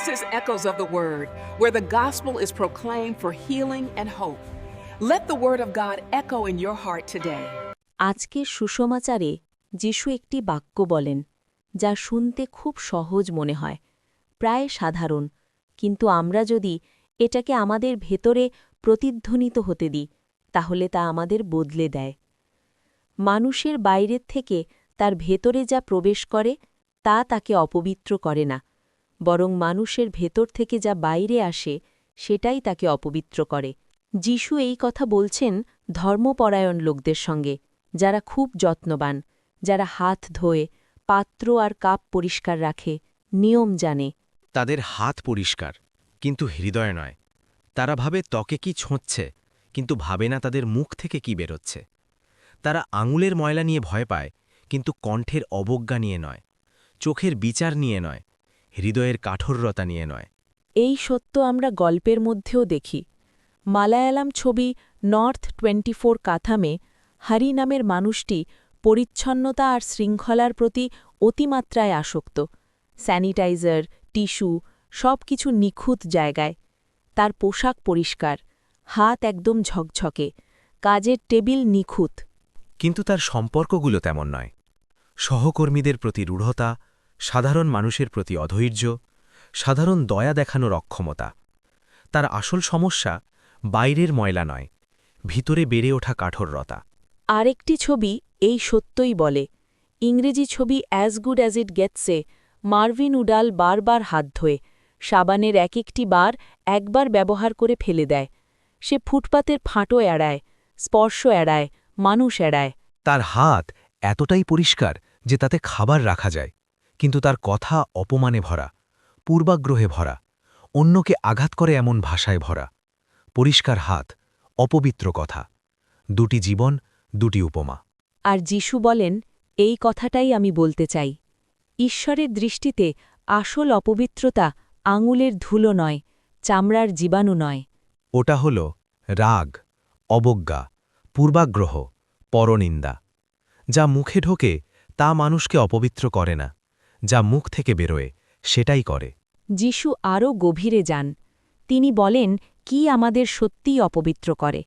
This is Echoes of the Word, where the gospel is proclaimed for healing and hope. Let the word of God echo in your heart today. আজকের সুষমাচারে যিশু একটি বাক্য বলেন যা শুনতে খুব সহজ মনে হয় প্রায় সাধারণ কিন্তু আমরা যদি এটাকে আমাদের ভেতরে প্রতিধ্বনিত হতে দিই তাহলে তা আমাদের বদলে দেয় মানুষের বাইরের থেকে তার ভেতরে যা প্রবেশ করে তা তাকে অপবিত্র করে না বরং মানুষের ভেতর থেকে যা বাইরে আসে, সেটাই তাকে অপবিত্র করে। যিশু এই কথা বলছেন ধর্মপরায়ণ লোকদের সঙ্গে, যারা খুব যত্নবান, যারা হাত ধোয়ে, পাত্র আর কাপ পরিষ্কার রাখে, নিয়ম জানে। তাদের হাত পরিষ্কার, কিন্তু হৃদয় নয়। তারা ভাবে ত্বকে কি ছোঁচ্ছে, কিন্তু ভাবে না তাদের মুখ থেকে কি বেরোচ্ছে। তারা আঙুলের ময়লা নিয়ে ভয় পায়, কিন্তু কণ্ঠের অবজ্ঞা নিয়ে নয়, চোখের বিচার নিয়ে নয় হৃদয়ের কাঠোরতা নিয়ে নয়। এই সত্য আমরা গল্পের মধ্যেও দেখি। মালায়ালাম ছবি নর্থ টোয়েন্টি ফোর কাথামে হারি নামের মানুষটি পরিচ্ছন্নতা আর শৃঙ্খলার প্রতি অতিমাত্রায় আসক্ত। স্যানিটাইজার টিস্যু সব কিছু নিখুঁত জায়গায়। তার পোশাক পরিষ্কার হাত একদম ঝকঝকে কাজের টেবিল নিখুঁত। কিন্তু তার সম্পর্কগুলো তেমন নয়। সহকর্মীদের প্রতি রূঢ়তা সাধারণ মানুষের প্রতি অধৈর্য সাধারণ দয়া দেখানোর অক্ষমতা। তার আসল সমস্যা বাইরের ময়লা নয় ভিতরে বেড়ে ওঠা কাঠোররতা। আরেকটি ছবি এই সত্যই বলে ইংরেজি ছবি অ্যাজ গুড অ্যাজ ইট গেটসে মার্ভিন উডাল বারবার হাত ধোয়ে সাবানের এক একটি বার একবার ব্যবহার করে ফেলে দেয়। সে ফুটপাতের ফাঁটো এড়ায় স্পর্শ এড়ায় মানুষ এড়ায়। তার হাত এতটাই পরিষ্কার যে তাতে খাবার রাখা যায়। কিন্তু তার কথা অপমানে ভরা পূর্বাগ্রহে ভরা অন্যকে আঘাত করে এমন ভাষায় ভরা। পরিষ্কার হাত অপবিত্র কথা দুটি জীবন দুটি উপমা। আর যিশু বলেন এই কথাটাই আমি বলতে চাই। ঈশ্বরের দৃষ্টিতে আসল অপবিত্রতা আঙুলের ধুলো নয় চামড়ার জীবাণু নয়। ওটা হল রাগ অবজ্ঞা পূর্বাগ্রহ পরনিন্দা। যা মুখে ঢোকে তা মানুষকে অপবিত্র করে না। যা মুখ থেকে বেরোয় সেটাই করে। যিশু আরও গভীরে যান। তিনি বলেন কি আমাদের সত্যিই অপবিত্র করে?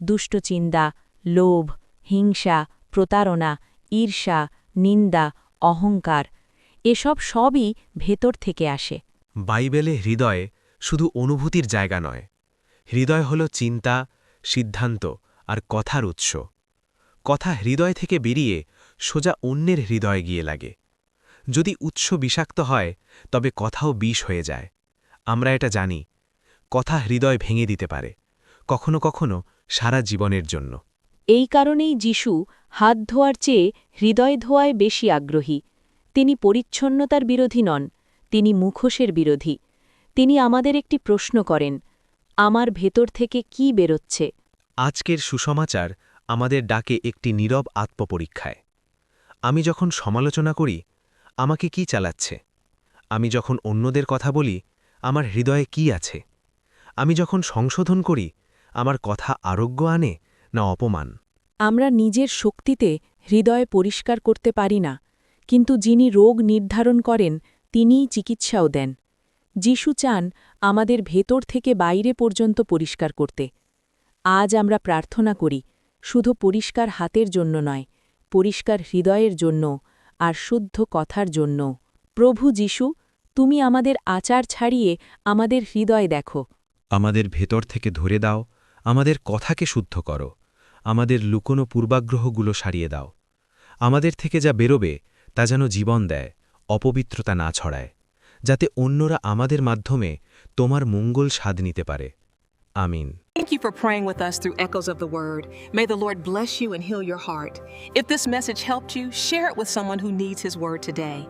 দুষ্টচিন্দা লোভ হিংসা প্রতারণা ঈর্ষা নিন্দা অহংকার এসব সবই ভেতর থেকে আসে। বাইবেলে হৃদয়ে শুধু অনুভূতির জায়গা নয়। হৃদয় হল চিন্তা সিদ্ধান্ত আর কথার উৎস। কথা হৃদয় থেকে বেরিয়ে সোজা অন্যের হৃদয়ে গিয়ে লাগে। যদি উৎস বিষাক্ত হয় তবে কথাও বিষ হয়ে যায়। আমরা এটা জানি কথা হৃদয় ভেঙে দিতে পারে কখনো কখনো সারা জীবনের জন্য। এই কারণেই যিশু হাত ধোয়ার চেয়ে হৃদয় ধোয়ায় বেশি আগ্রহী। তিনি পরিচ্ছন্নতার বিরোধী নন তিনি মুখোশের বিরোধী। তিনি আমাদের একটি প্রশ্ন করেন আমার ভেতর থেকে কি বেরোচ্ছে? আজকের সুসমাচার আমাদের ডাকে একটি নীরব আত্মপরীক্ষায়। আমি যখন সমালোচনা করি আমাকে কি চালাচ্ছে? আমি যখন অন্যদের কথা বলি, আমার হৃদয়ে কি আছে? আমি যখন সংশোধন করি, আমার কথা আরোগ্য আনে না অপমান? আমরা নিজের শক্তিতে হৃদয় পরিষ্কার করতে পারি না, কিন্তু যিনি রোগ নির্ধারণ করেন, তিনিই চিকিৎসাও দেন। যিশু চান আমাদের ভেতর থেকে বাইরে পর্যন্ত পরিষ্কার করতে। আজ আমরা প্রার্থনা করি, শুধু পরিষ্কার হাতের জন্য নয়, পরিষ্কার হৃদয়ের জন্য আর শুদ্ধ কথার জন্য। প্রভু যিশু, তুমি আমাদের আচার ছাড়িয়ে আমাদের হৃদয় দেখো। আমাদের ভেতর থেকে ধরে দাও, আমাদের কথাকে শুদ্ধ করো, আমাদের লুকোনো পূর্বাগ্রহগুলো সারিয়ে দাও। আমাদের থেকে যা বেরোবে, তা যেন জীবন দেয়, অপবিত্রতা না ছড়ায়, যাতে অন্যরা আমাদের মাধ্যমে তোমার মঙ্গল স্বাদ নিতে পারে। আমিন। Thank you for praying with us through Echoes of the Word. May the Lord bless you and heal your heart. If this message helped you, share it with someone who needs His Word today.